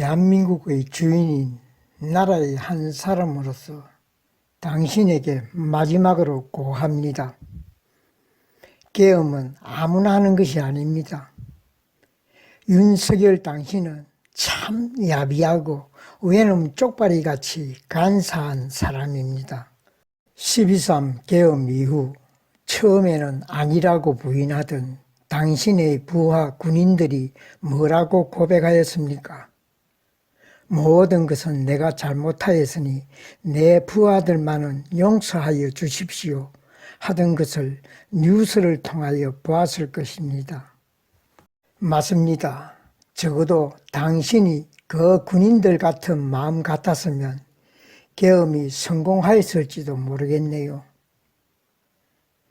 대한민국의 주인인 나라의 한 사람으로서 당신에게 마지막으로 고합니다. 계엄은 아무나 하는 것이 아닙니다. 윤석열 당신은 참 야비하고 외놈 쪽발이 같이 간사한 사람입니다. 12.3 계엄 이후 처음에는 아니라고 부인하던 당신의 부하 군인들이 뭐라고 고백하였습니까? 모든 것은 내가 잘못하였으니 내 부하들만은 용서하여 주십시오 하던 것을 뉴스를 통하여 보았을 것입니다. 맞습니다. 적어도 당신이 그 군인들 같은 마음 같았으면 계엄이 성공하였을지도 모르겠네요.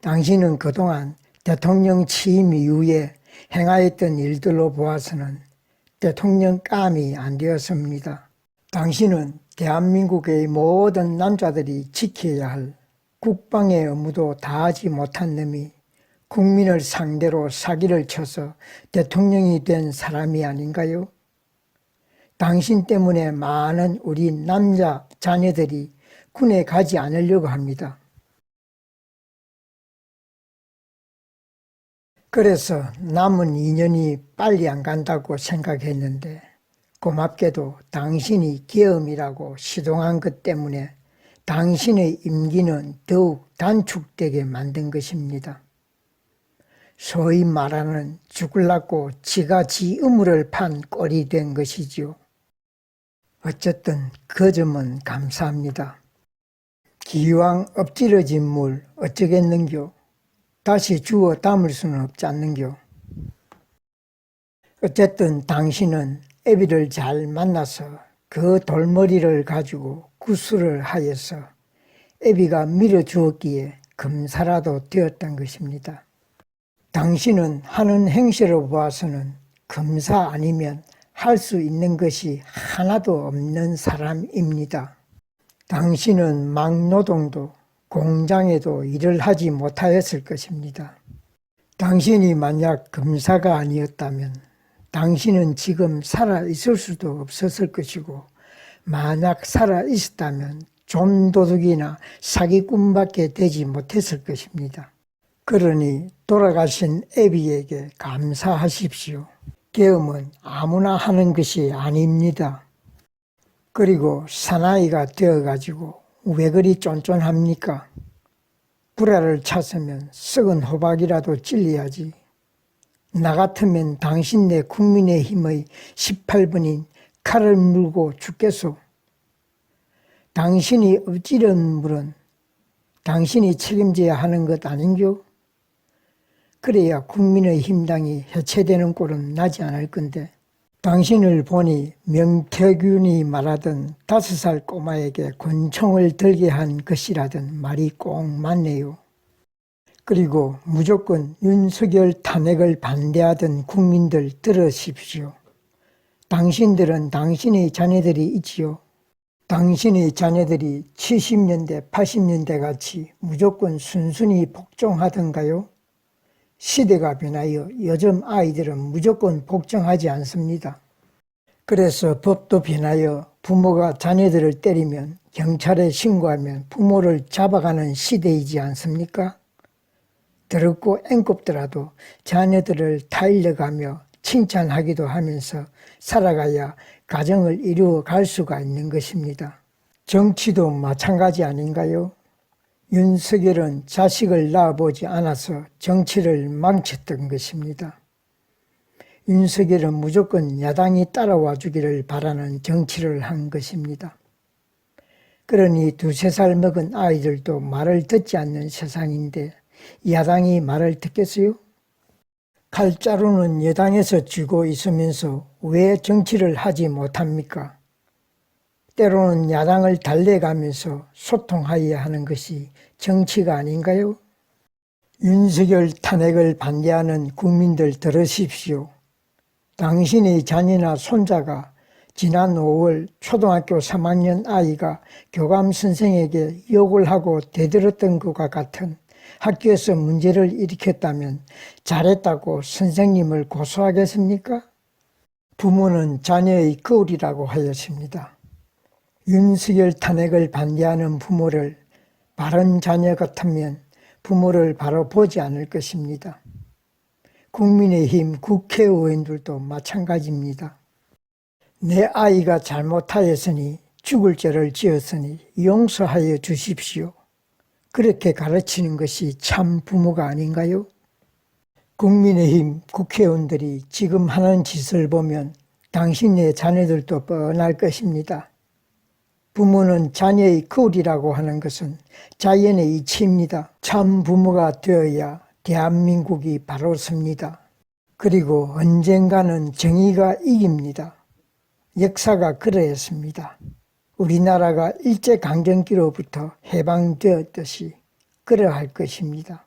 당신은 그동안 대통령 취임 이후에 행하였던 일들로 보아서는 대통령감이 안 되었습니다. 당신은 대한민국의 모든 남자들이 지켜야 할 국방의 업무도 다하지 못한 놈이 국민을 상대로 사기를 쳐서 대통령이 된 사람이 아닌가요? 당신 때문에 많은 우리 남자 자녀들이 군에 가지 않으려고 합니다. 그래서 남은 2년이 빨리 안 간다고 생각했는데 고맙게도 당신이 계엄이라고 시동한 것 때문에 당신의 임기는 더욱 단축되게 만든 것입니다. 소위 말하는 죽을라고 지가 지 의무를 판 꼴이 된 것이지요. 어쨌든 그 점은 감사합니다. 기왕 엎질러진 물 어쩌겠는겨. 다시 주워 담을 수는 없지 않는겨. 어쨌든 당신은 애비를 잘 만나서 그 돌머리를 가지고 구술을 하여서 애비가 밀어주었기에 금사라도 되었던 것입니다. 당신은 하는 행실을 보아서는 금사 아니면 할 수 있는 것이 하나도 없는 사람입니다. 당신은 막노동도 공장에도 일을 하지 못하였을 것입니다. 당신이 만약 금사가 아니었다면 당신은 지금 살아 있을 수도 없었을 것이고 만약 살아 있었다면 좀도둑이나 사기꾼밖에 되지 못했을 것입니다. 그러니 돌아가신 애비에게 감사하십시오. 계엄은 아무나 하는 것이 아닙니다. 그리고 사나이가 되어가지고 왜 그리 쫀쫀합니까? 불알을 찼으면 썩은 호박이라도 찔려야지. 나 같으면 당신 네 국민의 힘의 18번인 칼을 물고 죽겠소. 당신이 엎지른 물은 당신이 책임져야 하는 것 아닌겨? 그래야 국민의 힘당이 해체되는 꼴은 나지 않을 건데 당신을 보니 명태균이 말하던 다섯 살 꼬마에게 권총을 들게 한 것이라던 말이 꼭 맞네요. 그리고 무조건 윤석열 탄핵을 반대하던 국민들 들으십시오. 당신들은 당신의 자녀들이 있지요. 당신의 자녀들이 70년대, 80년대 같이 무조건 순순히 복종하던가요? 시대가 변하여 요즘 아이들은 무조건 복종하지 않습니다. 그래서 법도 변하여 부모가 자녀들을 때리면 경찰에 신고하면 부모를 잡아가는 시대이지 않습니까? 더럽고 앵꼽더라도 자녀들을 타일려가며 칭찬하기도 하면서 살아가야 가정을 이루어 갈 수가 있는 것입니다. 정치도 마찬가지 아닌가요? 윤석열은 자식을 낳아보지 않아서 정치를 망쳤던 것입니다. 윤석열은 무조건 야당이 따라와 주기를 바라는 정치를 한 것입니다. 그러니 두세 살 먹은 아이들도 말을 듣지 않는 세상인데 야당이 말을 듣겠어요? 칼자루는 여당에서 쥐고 있으면서 왜 정치를 하지 못합니까? 때로는 야당을 달래가면서 소통하여야 하는 것이 정치가 아닌가요? 윤석열 탄핵을 반대하는 국민들 들으십시오. 당신의 자녀나 손자가 지난 5월 초등학교 3학년 아이가 교감 선생에게 욕을 하고 대들었던 것과 같은 학교에서 문제를 일으켰다면 잘했다고 선생님을 고소하겠습니까? 부모는 자녀의 거울이라고 하였습니다. 윤석열 탄핵을 반대하는 부모를 바른 자녀 같으면 부모를 바로 보지 않을 것입니다. 국민의힘 국회의원들도 마찬가지입니다. 내 아이가 잘못하였으니 죽을 죄를 지었으니 용서하여 주십시오. 그렇게 가르치는 것이 참 부모가 아닌가요? 국민의힘 국회의원들이 지금 하는 짓을 보면 당신의 자녀들도 뻔할 것입니다. 부모는 자녀의 거울이라고 하는 것은 자연의 이치입니다. 참 부모가 되어야 대한민국이 바로 섭니다. 그리고 언젠가는 정의가 이깁니다. 역사가 그러했습니다. 우리나라가 일제강점기로부터 해방되었듯이 그러할 것입니다.